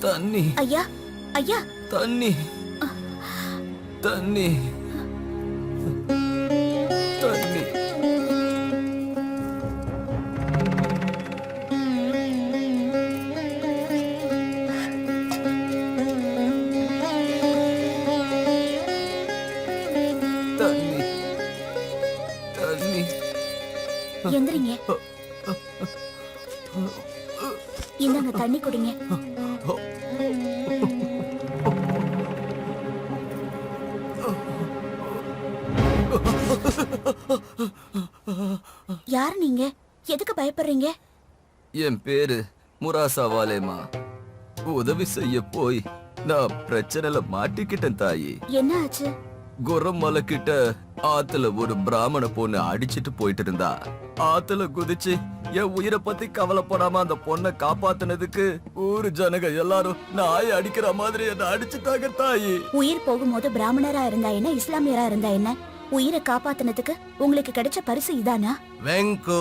தண்ணி. ஐயா ஐயா. தண்ணி. தண்ணி. தண்ணி. தண்ணி. தண்ணி. எந்திரிங்க. இந்தாங்க தண்ணி குடிங்க. யார் நீங்க? எதுக்கு பயப்படுறீங்க? என் பேரு முராசா வாலேமா. உதவி செய்ய போய் நான் பிரச்சனைல மாட்டிக்கிட்டேன் தாயி. என்ன ஆச்சு? குரமலை கிட்ட ஆத்துல ஒரு பிராமண பொண்ணு அடிச்சிட்டு போயிட்டு இருந்தா ஆத்துல குதிச்சு என் உயிரை பத்தி கவலைப்படாம அந்த பொண்ணை காப்பாத்துனதுக்கு ஊரு ஜனங்க எல்லாரும் நாயை அடிக்கிற மாதிரி என்ன அடிச்சுட்டாங்க தாயி. உயிர் போகும்போது பிராமணரா இருந்தா என்ன இஸ்லாமியரா இருந்தா என்ன? உயிரை காப்பாத்துனதுக்கு உங்களுக்கு கிடைச்ச பரிசு இதானா? வெங்கு.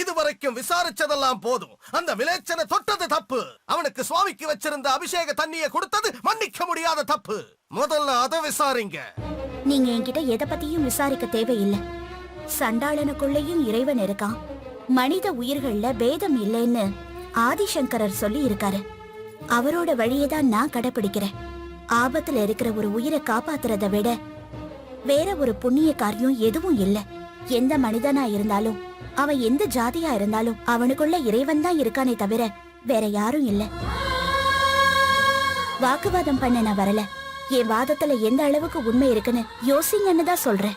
இதுவரைக்கும் விசாரிச்சதெல்லாம் போதும். அந்த விளைச்சனை தொட்டது தப்பு. அவனுக்கு சுவாமிக்கு வச்சிருந்த அபிஷேக தண்ணியை கொடுத்தது மன்னிக்க முடியாத தப்பு. முதல்ல அதை விசாரிங்க. நீங்க என்கிட்ட எதை பத்தியும் விசாரிக்க தேவையில்லை. சண்டாளனுக்குள்ளேயும் இறைவன் இருக்கான். மனித உயிர்கள்ல பேதம் இல்லைன்னு ஆதிசங்கரர் சொல்லி இருக்காரு அவரோட வழியை தான் நான் கடைபிடிக்கிறேன் ஆபத்துல இருக்கிற ஒரு உயிரை காப்பாத்துறத விட வேற ஒரு புண்ணிய காரியம் எதுவும் இல்லை. எந்த மனிதனா இருந்தாலும் அவன் எந்த ஜாதியா இருந்தாலும் அவனுக்குள்ள இறைவன் தான் இருக்கானே தவிர வேற யாரும் இல்ல. வாக்குவாதம் பண்ண நான் வரல. என் வாதத்துல எந்த அளவுக்கு உண்மை இருக்குன்னு யோசிங்கன்னு தான் சொல்றேன்.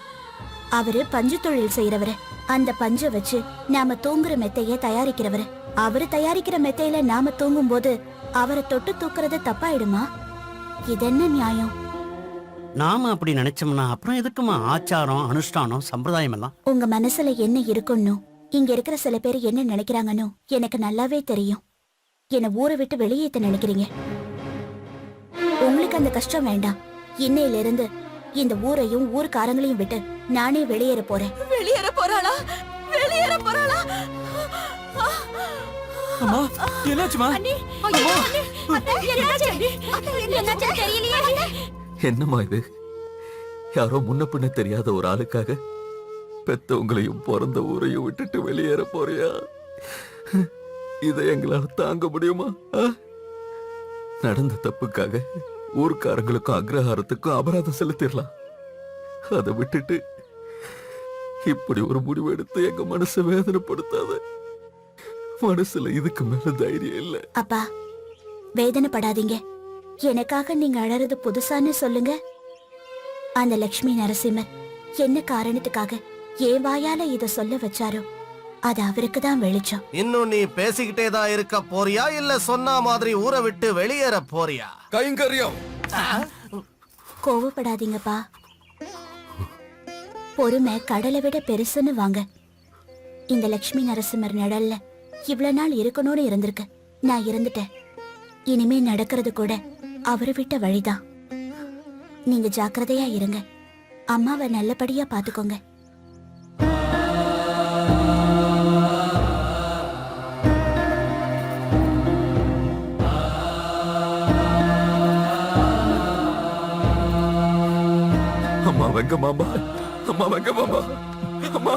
அவரு பஞ்சு தொழில் செய்யறவரு அந்த பஞ்ச வச்சு நாம தூங்குற மெத்தைய தயாரிக்கிறவரு. அவரு தயாரிக்கிற மெத்தையில நாம தூங்கும் போது அவரை தொட்டு தூக்குறது தப்பாயிடுமா? இதென்ன நியாயம்? நாம அப்படி நினைச்சோம்னா அப்புறம் எதுக்குமா ஆச்சாரம் அனுஷ்டானம் சம்பிரதாயம் எல்லாம்? உங்க மனசுல என்ன இருக்குன்னு இங்க இருக்கிற சில பேர் என்ன நினைக்கிறாங்கன்னு எனக்கு நல்லாவே தெரியும். என்ன ஊரை விட்டு வெளியேத்த நினைக்கிறீங்க. உங்களுக்கு அந்த கஷ்டம் வேண்டாம். இன்னையில இருந்து இந்த ஊரையும் ஊர்க்காரங்களையும் விட்டு நானே வெளியேற போறேன். வெளியேற போறாளா? வெளியேற போறாளா? அம்மா என்னாச்சுமா என்னம்மா இது? யாரோ முன்ன பின்ன தெரியாத ஒரு ஆளுக்காக பெத்தவங்களையும் பிறந்த ஊரையும் விட்டுட்டு வெளியேற போறியா? இதை எங்களால் தாங்க முடியுமா? ஆ? நடந்த தப்புக்காக ஊர்க்காரங்களுக்கும் அக்ரஹாரத்துக்கும் அபராதம் செலுத்திடலாம். அதை விட்டுட்டு இப்படி ஒரு முடிவு எடுத்து எங்க மனசை வேதனைப்படுத்தாத? மனசுல இதுக்கு மேல தைரியம் இல்லை. அப்பா வேதனைப்படாதீங்க. எனக்காக நீங்க அழறது புதுசான்னு சொல்லுங்க. அந்த லக்ஷ்மி நரசிம்மர் என்ன காரணத்துக்காக என் வாயால இத சொல்ல வச்சாரோ அது அவருக்கு தான் வெளிச்சம். இன்னும் நீ பேசிக்கிட்டே தான் இருக்க போறியா இல்ல சொன்ன மாதிரி ஊரை விட்டு வெளியேற போறியா? கைங்கரியம். கோவப்படாதீங்கப்பா. பொறுமை கடலை விட பெருசுன்னு வாங்க. இந்த லக்ஷ்மி நரசிம்மர் நிழல்ல இவ்வளவு நாள் இருக்கணும்னு இருந்திருக்கு. நான் இருந்துட்டேன். இனிமே நடக்கிறது கூட அவரு விட்ட வழிதான் நீங்க ஜாக்கிரதையா இருங்க. அம்மாவை நல்லபடியா பாத்துக்கோங்க. அம்மா வெங்க மாமா. அம்மா வெங்க மாமா. அம்மா.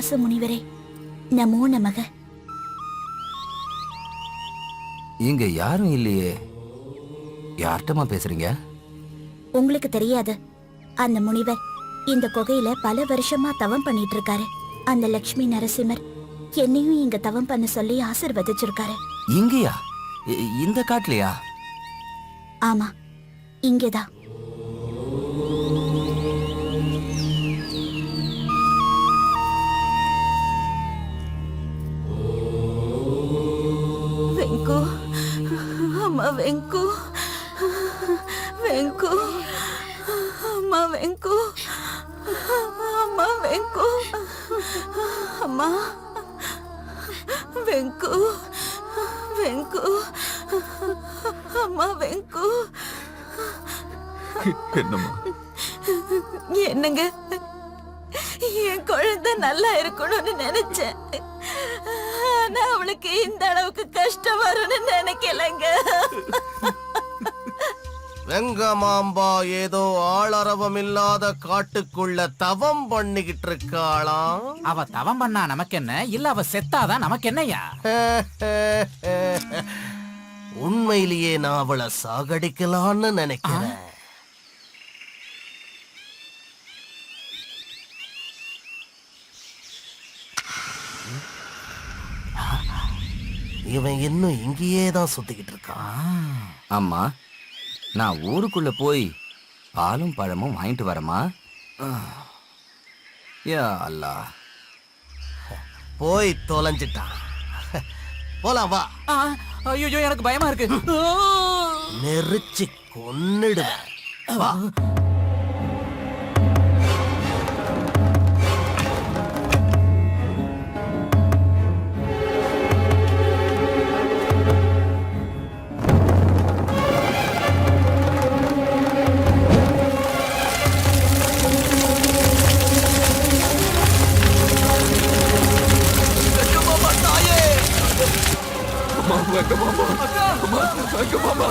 துர்வாச முனிவரே. நமோ நமக. இங்க யாரும் இல்லையே. யார்கிட்டமா பேசுறீங்க? உங்களுக்கு தெரியாது. அந்த முனிவர் இந்த குகையில பல வருஷமா தவம் பண்ணிட்டு இருக்காரு அந்த லக்ஷ்மி நரசிம்மர் என்னையும் இங்க தவம் பண்ண சொல்லி ஆசிர்வதிச்சிருக்காரு. இங்கயா? இந்த காட்டுலயா? ஆமா. இங்கேதான். வெங்கு. வெங்கு. அம்மா வெங்கு. அம்மா வெங்கு. அம்மா. வெங்கு. வெங்கு. அம்மா வெங்கு. என்னம்மா? என்னங்க? என் குழந்தை நல்லா இருக்கணும்னு நினைச்சேன். ஆனா அவளுக்கு இந்த அளவுக்கு கஷ்டம் வரும்னு நினைக்கலங்க. வெங்கமாம்பா ஏதோ ஆளரவம் இல்லாத காட்டுக்குள்ள தவம் பண்ணிக்கிட்டு இருக்காளாம் அவ தவம் பண்ணா நமக்கு என்ன இல்ல அவ செத்தாதான் நமக்கு என்னய்யா உண்மையிலேயே நான் அவளை சாகடிக்கலான்னு நினைக்கிறேன். இவன் இன்னும் இங்கேயே தான் சுத்திக்கிட்டு இருக்கான் அம்மா நான் ஊருக்குள்ள போய் பாலும் பழமும் வாங்கிட்டு வரமா யா அல்லாஹ் போய் தொலைஞ்சிட்டான். போலாம் வா. ஐயோ எனக்கு பயமா இருக்கு. நெரிச்சு கொன்னுடுவேன். வா. Nakamama! Nakamama!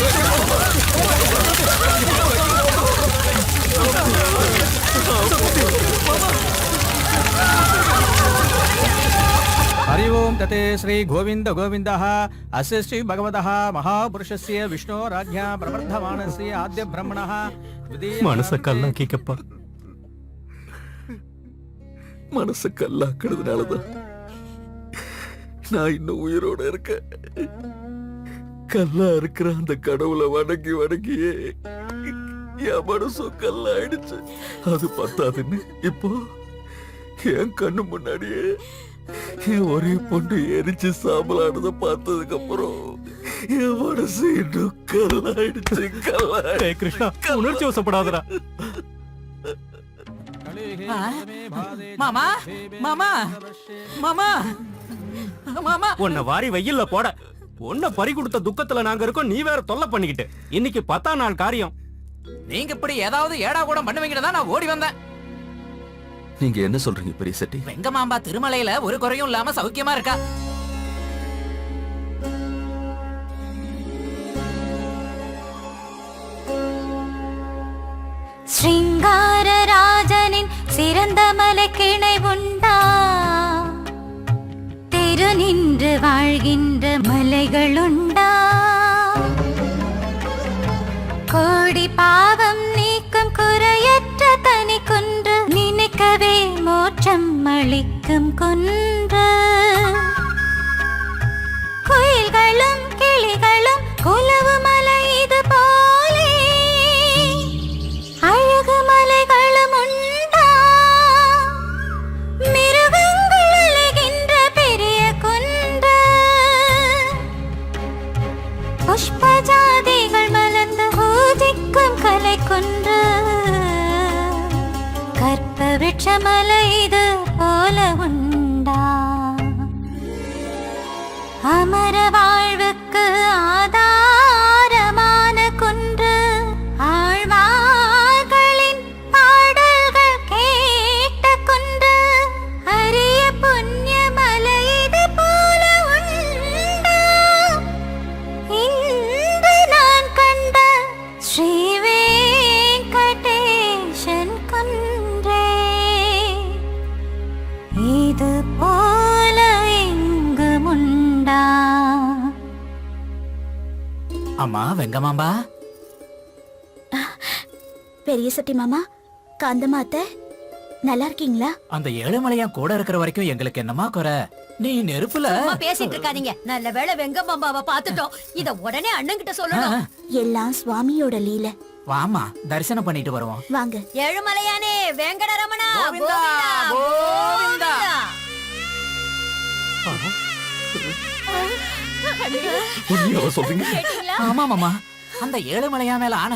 Nakamama! हरि ओं तते श्री गोविंद गोविंद अस्य श्री भगवत महापुरुष से विष्णु राजा प्रवर्धमाण से आद्य ब्रह्मण मनस कल्ला मनस कल्ला நான் இன்னும் உயிரோட இருக்கேன். கல்லா இருக்கிற அந்த கடவுளை வணங்கி வணங்கியே என் மனசும் கல்லாயிடுச்சு அது பத்தாதுன்னு இப்போ என் கண்ணு முன்னாடியே என் ஒரே பொண்ணு எரிச்சு சாம்பலானதை பார்த்ததுக்கு அப்புறம் என் மனசு இன்னும் கல்லாயிடுச்சு கல்லாயிடுச்சு கிருஷ்ணா உணர்ச்சி வசப்படாதடா மாமா மாமா மாமா. உன்னை வாரி வெயில்ல போட உன்னை பறி கொடுத்த துக்கத்துல நாங்க இருக்கோம் நீ வேற தொல்லை பண்ணிக்கிட்டு. இன்னைக்கு பத்தாம் நாள் காரியம். நீங்க இப்படி ஏதாவது ஏடா கூட பண்ணுவீங்கன்னு தான் நான் ஓடி வந்தேன். நீங்க என்ன சொல்றீங்க பெரிய செட்டி? வெங்கமாம்பா திருமலையில ஒரு குறையும் இல்லாம சௌக்கியமா இருக்கா? வாழ்கின்ற மலைகளுண்டா? கோடி பாவம் நீக்கும் குறையற்ற தனி குன்று நினைக்கவே மோற்றம் அளிக்கும் குன்று. பூஜிக்கும் கொன்று கற்ப விருட்ச இது போல உண்டா? அமர வாழ்வுக்கு ஆதா அம்மா வெங்கமாம்பா பெரிய சட்டி மாமா காந்தமா அத்தை நல்லா இருக்கீங்களா? அந்த ஏழுமலையா கூட இருக்கிற வரைக்கும் எங்களுக்கு என்னமா குறை? நீ நெருப்புல? சும்மா பேசிட்டு இருக்காதீங்க. நல்ல வேளை வெங்க மாமாவை பாத்துட்டோம் இத உடனே அண்ணன் கிட்ட சொல்லணும் எல்லாம் சுவாமியோட லீல. வாமா தரிசனம் பண்ணிட்டு வருவோம். வாங்க. ஏழுமலையானே வெங்கடரமணா. கோவிந்தா. உண்மையாவா சொல்றீங்க? ஆமா மாமா. அந்த ஏழுமலையா மேல ஆன.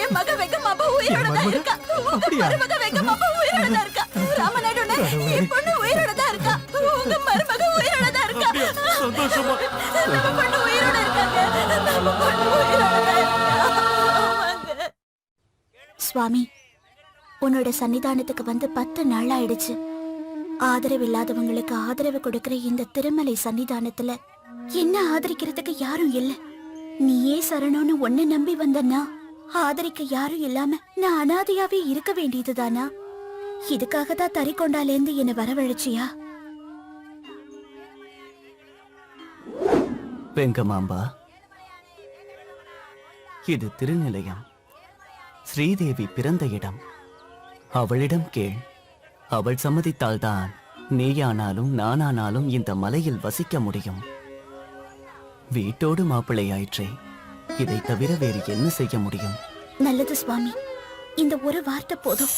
என் மக வெங்கம்மாப்பா உயிரோட தான் இருக்கா? மருமக வெங்கம்மாப்பா உயிரோட தான் இருக்கா? ராமநாடுன என் பொண்ணு உயிரோட தான் இருக்கா? உங்க மருமக உயிரோட தான் இருக்கா சந்தோஷமா? நம்ம பொண்ணு உயிரோட இருக்காங்க. நம்ம பொண்ணு உயிரோட தான் இருக்கா? சுவாமி உன்னோட சன்னிதானத்துக்கு வந்து பத்து நாள் ஆயிடுச்சு ஆதரவு இல்லாதவங்களுக்கு ஆதரவு கொடுக்கிற இந்த திருமலை சன்னிதானத்துல என்ன ஆதரிக்கிறதுக்கு யாரும் இல்ல. நீயே சரணம்னு ஒன்ன நம்பி வந்தனா ஆதரிக்க யாரும் இல்லாம நான் அனாதையாவே இருக்க வேண்டியதுதானா? இதுக்காக தான் தறிக்கொண்டாலேந்து என்ன வரவழைச்சியா? வெங்கமாம்பா இது திருநிலையம். ஸ்ரீதேவி பிறந்த இடம். அவளிடம் கேள். அவள் சம்மதித்தால்தான் நீயானாலும் நானானாலும் இந்த மலையில் வசிக்க முடியும். வீட்டோடு மாப்பிள்ளையாயிற்றே. இதை தவிர வேறு என்ன செய்ய முடியும்? நல்லது சுவாமி. இந்த ஒரு வார்த்தை போதும்.